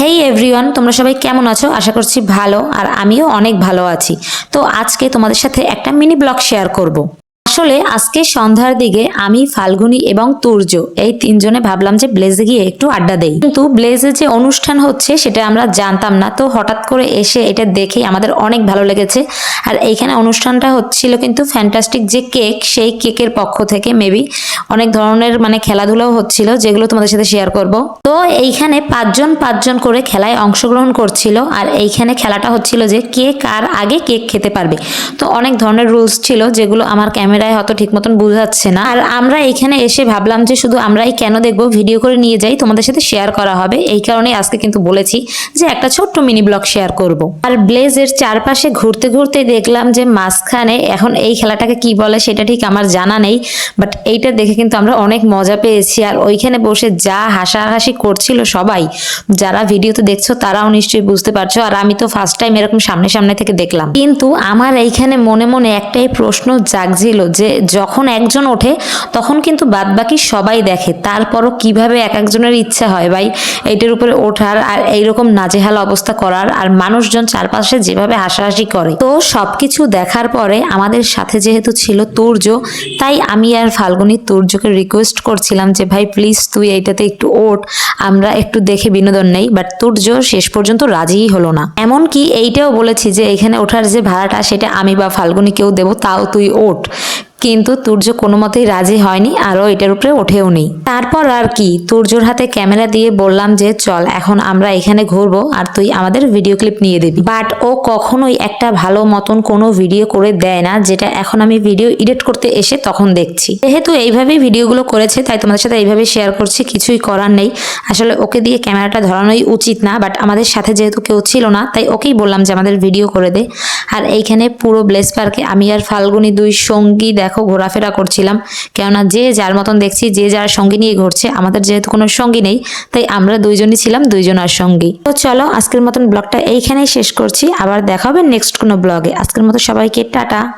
হেই everyone তোমরা সবাই কেমন আছো আশা করছি ভালো, আর আমিও অনেক ভালো আছি তো আজকে তোমাদের সাথে একটা মিনি ব্লগ শেয়ার করব। আসলে আজকে সন্ধ্যার দিকে আমি, ফাল্গুনি এবং তুর্য এই তিনজনে ভাবলাম যে ব্লেজে গিয়ে একটু আড্ডা দেই। কিন্তু ব্লেজে যে অনুষ্ঠান হচ্ছে সেটা আমরা জানতাম না। তো হঠাৎ করে এসে এটা দেখে আমাদের অনেক ভালো লেগেছে। আর এইখানে অনুষ্ঠানটা হচ্ছিল কিন্তু ফ্যান্টাস্টিক যে কেক, সেই কেকের পক্ষ থেকে মেবি অনেক ধরনের মানে খেলাধুলাও হচ্ছিল যেগুলো তোমাদের সাথে শেয়ার করব। তো এইখানে পাঁচজন পাঁচজন করে খেলায় অংশগ্রহণ করছিল। আর এইখানে খেলাটা হচ্ছিল যে কে কার আগে কেক খেতে পারবে। তো অনেক ধরনের রুলস ছিল যেগুলো আমার ক্যামেরায় হয়তো ঠিক মতন বোঝাচ্ছে না। আর আমরা এইখানে এসে ভাবলাম যে শুধু আমরাই কেন দেখব? ভিডিও করে নিয়ে যাই, তোমাদের সাথে শেয়ার করা হবে। এই কারণে আজকে কিন্তু বলেছি যে একটা ছোট্ট মিনি ব্লগ শেয়ার করব। আর ব্লেজের চারপাশে ঘুরতে ঘুরতে দেখলাম যে মাঝখানে এখন এই খেলাটাকে কি বলে সেটা ঠিক আমার জানা নেই বাট এইটা দেখে কিন্তু আমরা অনেক মজা পেয়েছি। আর ওইখানে বসে যা হাসাহাসি করছিল সবাই, যারা ভিডিওতে দেখছ তারাও নিশ্চয়ই বুঝতে পারছ। আর আমি তো ফার্স্ট টাইম এরকম সামনে সামনে থেকে দেখলাম। কিন্তু আমার এইখানে মনে মনে একটাই প্রশ্ন জাগছিল যে যখন একজন ওঠে, তখন কিন্তু বাদবাকি সবাই দেখে। তারপরও কীভাবে এক একজনের ইচ্ছা হয় ভাই? এইটার উপরে ওঠার আর এইরকম নাজেহাল অবস্থা করার আর মানুষজন চারপাশে যেভাবে হাসাহাসি করে। তো সব কিছু দেখার পরে আমাদের সাথে যেহেতু ছিল তুর্য, তাই আমি আর ফাল্গুনি তুর্যকে রিকোয়েস্ট করছিলাম যে, ভাই প্লিজ তুই এইটাতে একটু ওঠ, আমরা একটু দেখে বিনোদন নেই। বাট তুর্য শেষ পর্যন্ত রাজিই হলো না। এমনকি এইটাও বলেছি যে, এখানে ওঠার যে ভাড়াটা, সেটা আমি বা ফাল্গুনি কেউ দেবো, তাও তুই ওঠ। কিন্তু তুর্য কোনো মতেই রাজি হয়নি, আরও এটার উপরে ওঠেও নেই। তারপর আর কি, তুর্যর হাতে ক্যামেরা দিয়ে বললাম যে, চল, এখন আমরা এখানে ঘুরবো আর তুই আমাদের ভিডিও ক্লিপ নিয়ে দিবি। বাট ও কখনোই একটা ভালো মতন কোনো ভিডিও করে দেয় না, যেটা এখন আমি ভিডিও এডিট করতে এসে তখন দেখছি। যেহেতু এইভাবেই ভিডিওগুলো করেছে, তাই তোমাদের সাথে এইভাবে শেয়ার করছি, কিছুই করার নেই। আসলে ওকে দিয়ে ক্যামেরাটা ধরানোই উচিত না বাট আমাদের সাথে যেহেতু কেউ ছিল না, তাই ওকেই বললাম যে, আমাদের ভিডিও করে দে। আর এইখানে পুরো ব্লেস পার্কে আমি আর ফাল্গুনি দুই সঙ্গী দেখো ঘোরাফেরা করছিলাম। কেননা যে যার মতন দেখছি, যে যার সঙ্গী নিয়ে ঘুরছে, আমাদের যেহেতু কোনো সঙ্গী নেই, তাই আমরা দুইজনই ছিলাম দুইজন আর সঙ্গী। তো চলো, আজকের মতন ব্লগটা এইখানেই শেষ করছি। আবার দেখা হবে নেক্সট কোনো ব্লগে। আজকের মতো সবাইকে টাটা।